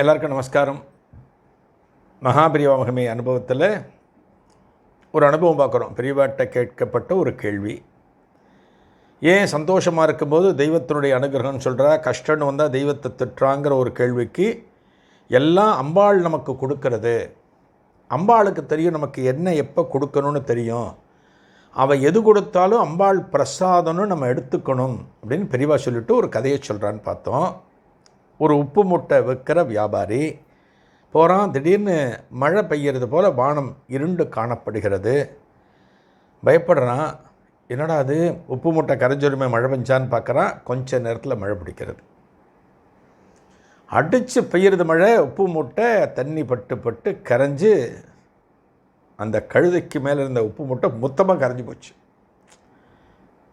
எல்லாருக்கும் நமஸ்காரம். மகாபிரிவா மகிமை அனுபவத்தில் ஒரு அனுபவம் பார்க்குறோம். பெரியவாட்ட கேட்கப்பட்ட ஒரு கேள்வி. ஏன் சந்தோஷமாக இருக்கும்போது தெய்வத்தினுடைய அனுகிரகம்னு சொல்கிறா கஷ்டம்னு வந்தால் தெய்வத்தை திட்டுறாங்கிற ஒரு கேள்விக்கு எல்லாம் அம்பாள் நமக்கு கொடுக்கறது. அம்பாளுக்கு தெரியும் நமக்கு என்ன எப்போ கொடுக்கணும்னு தெரியும். அவள் எது கொடுத்தாலும் அம்பாள் பிரசாதம்னு நம்ம எடுத்துக்கணும் அப்படின்னு பெரியவா சொல்லிவிட்டு ஒரு கதையை சொல்கிறான்னு பார்த்தோம். ஒரு உப்பு மூட்டை விற்கிற வியாபாரி போகிறான் திடீர்னு மழை பெய்யறது போல் வானம் இருண்டு காணப்படுகிறது. பயப்படுறான் என்னடா அது உப்பு மூட்டை கரைஞ்சொருமை மழை பெஞ்சான்னு பார்க்குறான் கொஞ்ச நேரத்தில் மழை பிடிக்கிறது. அடித்து பெய்யறது மழை உப்பு மூட்டை தண்ணி பட்டு பட்டு கரைஞ்சு அந்த கழுதைக்கு மேலே இருந்த உப்பு மூட்டை மொத்தமாக கரைஞ்சி போச்சு.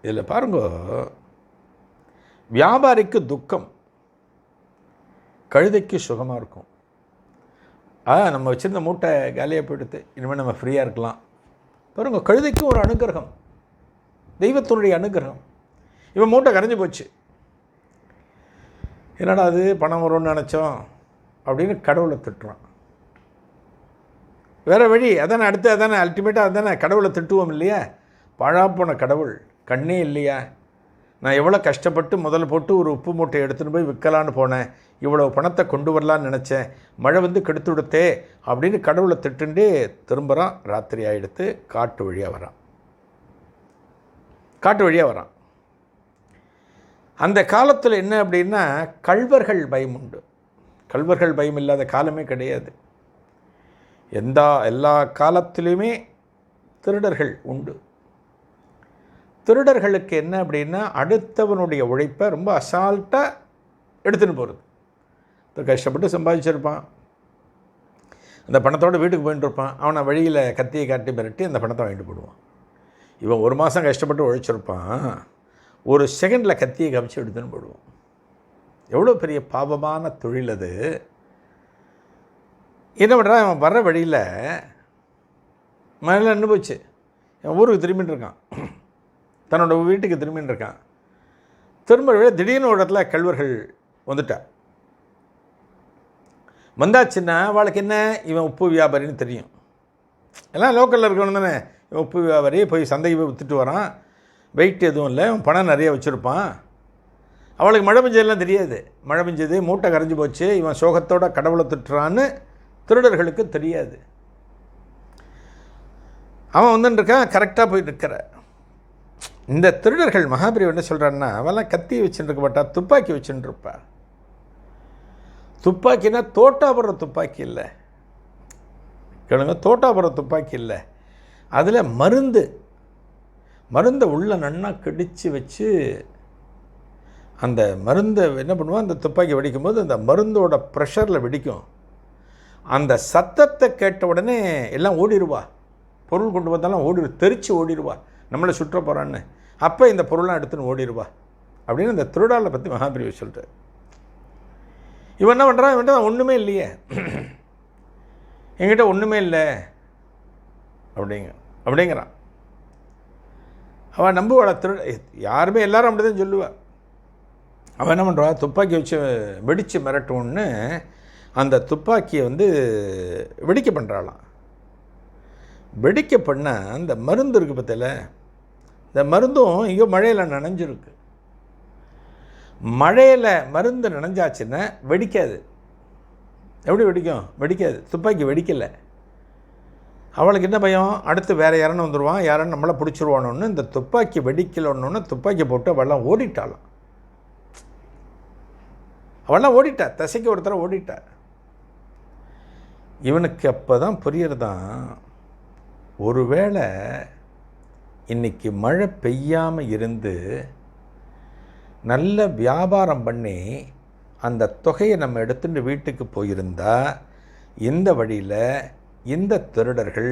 இதில் பாருங்க வியாபாரிக்கு துக்கம். கழுதைக்கு சுகமாக இருக்கும். ஆ நம்ம வச்சுருந்த மூட்டை காலியாக போயிடுது இனிமேல் நம்ம ஃப்ரீயாக இருக்கலாம். பாருங்கள் கழுதைக்கு ஒரு அனுகிரகம். தெய்வத்தினுடைய அனுகிரகம். இவன் மூட்டை கரைஞ்சி போச்சு. என்னடா அது பணம் வரும்னு நினச்சோம் அப்படின்னு கடவுளை திட்டுறான். வேறு வழி அதானே அடுத்து அதானே அல்டிமேட்டாக அதானே கடவுளை திட்டுவோம் இல்லையா? பழாப்போன கடவுள் கண்ணே இல்லையா? நான் எவ்வளோ கஷ்டப்பட்டு முதல்ல போட்டு ஒரு உப்பு மூட்டை எடுத்துன்னு போய் விற்கலான்னு போனேன். இவ்வளோ பணத்தை கொண்டு வரலான்னு நினச்சேன். மழை வந்து கெடுத்து விடுத்தே அப்படின்னு கடவுளை திட்டுண்டே திரும்புகிறான் ராத்திரி ஆகிடுத்து காட்டு வழியாக வரான். காட்டு வழியாக வரான். அந்த காலத்தில் என்ன அப்படின்னா கள்வர்கள் பயம் உண்டு. கள்வர்கள் பயம் இல்லாத காலமே கிடையாது. எந்த எல்லா காலத்திலையுமே திருடர்கள் உண்டு. திருடர்களுக்கு என்ன அப்படின்னா அடுத்தவனுடைய உழைப்பை ரொம்ப அசால்ட்டாக எடுத்துன்னு போகிறது கஷ்டப்பட்டு சம்பாதிச்சிருப்பான். அந்த பணத்தோடு வீட்டுக்கு போயிட்டு இருப்பான் அவனை வழியில் கத்தியை காட்டி மிரட்டி அந்த பணத்தை வாங்கிட்டு போடுவான். இவன் ஒரு மாதம் கஷ்டப்பட்டு உழைச்சிருப்பான். ஒரு செகண்டில் கத்தியை கவிச்சு எடுத்துன்னு போடுவோம் எவ்வளோ பெரிய பாவமான தொழில் அது. என்ன பண்ணுறான் அவன் வர்ற வழியில் மேலே நின்று போச்சு. என் ஊருக்கு திரும்பின்னு இருக்கான் தன்னோட வீட்டுக்கு திரும்பின்னு இருக்கான். திரும்ப திடீர்னு ஒரு இடத்துல கல்வர்கள் வந்துட்டா வந்தாச்சுன்னா அவளுக்கு என்ன? இவன் உப்பு வியாபாரின்னு தெரியும். எல்லாம் லோக்கலில் இருக்கணும் தானே. இவன் உப்பு வியாபாரி போய் சந்தைக்கு போய் விற்றுட்டு வரான். வெயிட் எதுவும் இல்லை. அவன் பணம் நிறைய வச்சுருப்பான். அவளுக்கு மழை பெஞ்சதெல்லாம் தெரியாது. மழை பெஞ்சது மூட்டை கரைஞ்சி போச்சு. இவன் சோகத்தோட கடவுளை திட்டுறான்னு திருடர்களுக்கு தெரியாது. அவன் வந்துன்னு இருக்கான். கரெக்டாக போயிட்டு இருக்கிற இந்த திருடர்கள் மகாபிரிவு என்ன சொல்கிறான்னா அவெல்லாம் கத்தி வச்சுட்டு இருக்க மாட்டா துப்பாக்கி வச்சுட்டு இருப்பா. துப்பாக்கினா தோட்டாபுரம் துப்பாக்கி இல்லை. கேளுங்க தோட்டாபுரம் துப்பாக்கி இல்லை. அதில் மருந்து மருந்தை உள்ள நன்னா கடித்து வச்சு அந்த மருந்தை என்ன பண்ணுவான் அந்த துப்பாக்கி வெடிக்கும்போது அந்த மருந்தோட ப்ரெஷரில் வெடிக்கும். அந்த சத்தத்தை கேட்ட உடனே எல்லாம் ஓடிடுவா பொருள் கொண்டு வந்தாலும் ஓடி தெரித்து ஓடிடுவா நம்மளை சுற்ற போகிறான்னு அப்போ இந்த பொருள்லாம் எடுத்துன்னு ஓடிடுவா அப்படின்னு இந்த திருடாளை பற்றி மகாபிரிவு சொல்கிறார் இவன் என்ன பண்ணுறான் இவன்ட்ட ஒன்றுமே இல்லையே. என்கிட்ட ஒன்றுமே இல்லை. அப்படிங்க அப்படிங்கிறான். அவன் நம்புவாள? திரு யாருமே எல்லாரும் அப்படி தான் சொல்லுவாள் அவன் என்ன பண்ணுறா துப்பாக்கி வச்சு வெடித்து மிரட்டும்னு அந்த துப்பாக்கியை வந்து வெடிக்க பண்ணுறாளாம் வெடிக்க பண்ண அந்த மருந்து இருக்குது பற்றில இந்த மருந்தும் இங்கே மழையில் நனைஞ்சிருக்கு. மழையில் மருந்து நனைஞ்சாச்சுன்னா வெடிக்காது. எப்படி வெடிக்கும்? வெடிக்காது. துப்பாக்கி வெடிக்கலை. அவளுக்கு என்ன பயம்? அடுத்து வேறு யாரன்னு வந்துடுவான் யாரன்னு நம்மளை பிடிச்சிருவானோன்னு இந்த துப்பாக்கி வெடிக்கலன்னு துப்பாக்கி போட்டு அவள்லாம் ஓடிட்டாளாம். அவள்லாம் ஓடிட்டா. தசைக்கு ஒருத்தர ஓடிட்டா. இவனுக்கு அப்போ தான் புரியறதான் ஒருவேளை இன்னைக்கு மழை பெய்யாமல் இருந்து நல்ல வியாபாரம் பண்ணி அந்த தொகையை நம்ம எடுத்துட்டு வீட்டுக்கு போயிருந்தா இந்த வழியில் இந்த திருடர்கள்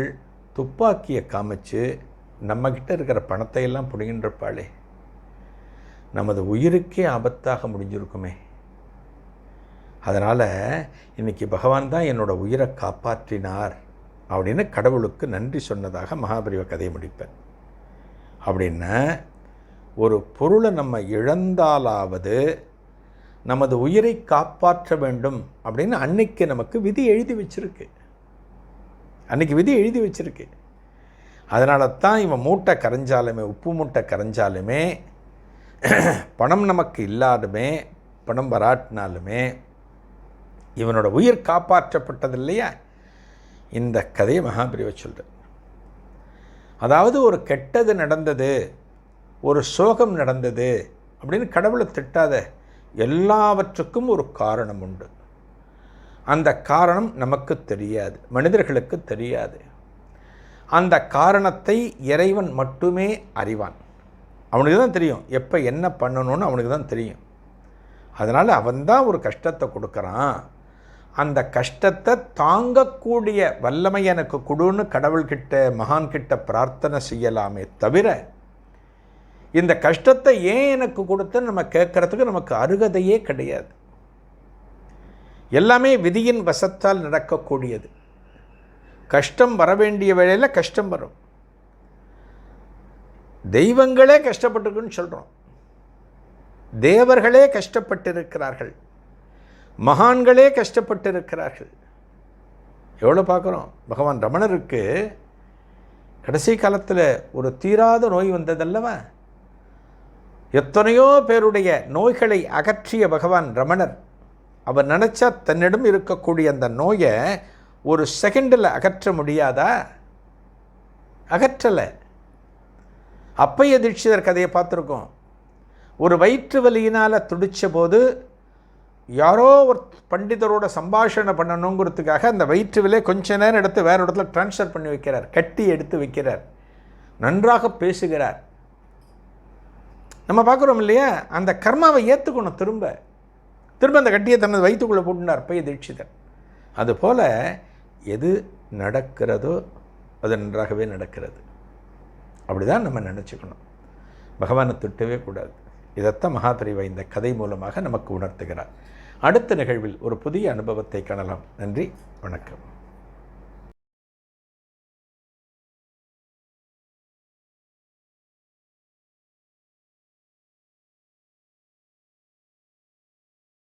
துப்பாக்கியை காமிச்சு நம்மக்கிட்ட இருக்கிற பணத்தை எல்லாம் பிடிங்கின்றிருப்பாளே. நமது உயிருக்கே ஆபத்தாக முடிஞ்சிருக்குமே. அதனால் இன்றைக்கி பகவான் தான் என்னோடய உயிரை காப்பாற்றினார் அப்படின்னு கடவுளுக்கு நன்றி சொன்னதாக மகாபரிவ கதையை முடிப்பேன். அப்படின்னா ஒரு பொருளை நம்ம இழந்தாலாவது நமது உயிரை காப்பாற்ற வேண்டும் அப்படின்னு அன்னைக்கு நமக்கு விதி எழுதி வச்சிருக்கு. அன்னைக்கு விதி எழுதி வச்சிருக்கு. அதனால தான் இவன் மூட்டை கரைஞ்சாலுமே உப்பு மூட்டை கரைஞ்சாலுமே பணம் நமக்கு இல்லாதுமே பணம் வராட்டினாலுமே இவனோட உயிர் காப்பாற்றப்பட்டது இல்லையா இந்த கதையை மகாபிரிவை சொல்கிறேன் அதாவது ஒரு கெட்டது நடந்தது ஒரு சோகம் நடந்தது அப்படின்னு கடவுளை திட்டாத எல்லாவற்றுக்கும் ஒரு காரணம் உண்டு. அந்த காரணம் நமக்கு தெரியாது மனிதர்களுக்கு தெரியாது. அந்த காரணத்தை இறைவன் மட்டுமே அறிவான். அவனுக்கு தான் தெரியும் எப்போ என்ன பண்ணணும்னு அவனுக்கு தான் தெரியும். அதனால் அவன்தான் ஒரு கஷ்டத்தை கொடுக்குறான். அந்த கஷ்டத்தை தாங்கக்கூடிய வல்லமை எனக்கு கொடுன்னு கடவுள்கிட்ட மகான்கிட்ட பிரார்த்தனை செய்யலாமே தவிர இந்த கஷ்டத்தை ஏன் எனக்கு கொடுத்து நம்ம கேட்குறதுக்கு நமக்கு அருகதையே கிடையாது. எல்லாமே விதியின் வசத்தால் நடக்கக்கூடியது. கஷ்டம் வர வேண்டிய வேளையில் கஷ்டம் வரும். தெய்வங்களே கஷ்டப்பட்டிருக்குன்னு சொல்கிறோம் தேவர்களே கஷ்டப்பட்டிருக்கிறார்கள். மகான்களே கஷ்டப்பட்டிருக்கிறார்கள். எவ்வளோ பார்க்குறோம்? பகவான் ரமணருக்கு கடைசி காலத்தில் ஒரு தீராத நோய் வந்ததல்லவா? எத்தனையோ பேருடைய நோய்களை அகற்றிய பகவான் ரமணர். அவர் நினச்சா தன்னிடம் இருக்கக்கூடிய அந்த நோயை ஒரு செகண்டில் அகற்ற முடியாதா? அகற்றலை. அப்பைய தீட்சிதர் கதையை பார்த்துருக்கோம். ஒரு வயிற்று வலியினால் துடித்த போது யாரோ ஒரு பண்டிதரோட சம்பாஷணை பண்ணணுங்கிறதுக்காக அந்த வயிற்று கொஞ்ச நேரம் எடுத்து வேறு இடத்துல ட்ரான்ஸ்ஃபர் பண்ணி வைக்கிறார் கட்டி எடுத்து வைக்கிறார். நன்றாக பேசுகிறார். நம்ம பார்க்குறோம் இல்லையா? அந்த கர்மாவை ஏற்றுக்கணும் திரும்ப. திரும்ப அந்த கட்டியை தனது வயிற்றுக்குள்ளே போட்டுனார் பைய தீட்சிதர். அதுபோல் எது நடக்கிறதோ அது நன்றாகவே நடக்கிறது. அப்படி தான் நம்ம நினச்சிக்கணும். பகவானை திட்டவே கூடாது. இதைத்தான் மகாபிரிவா இந்த கதை மூலமாக நமக்கு உணர்த்துகிறார். அடுத்த நிகழ்வில் ஒரு புதிய அனுபவத்தை காணலாம். நன்றி வணக்கம்.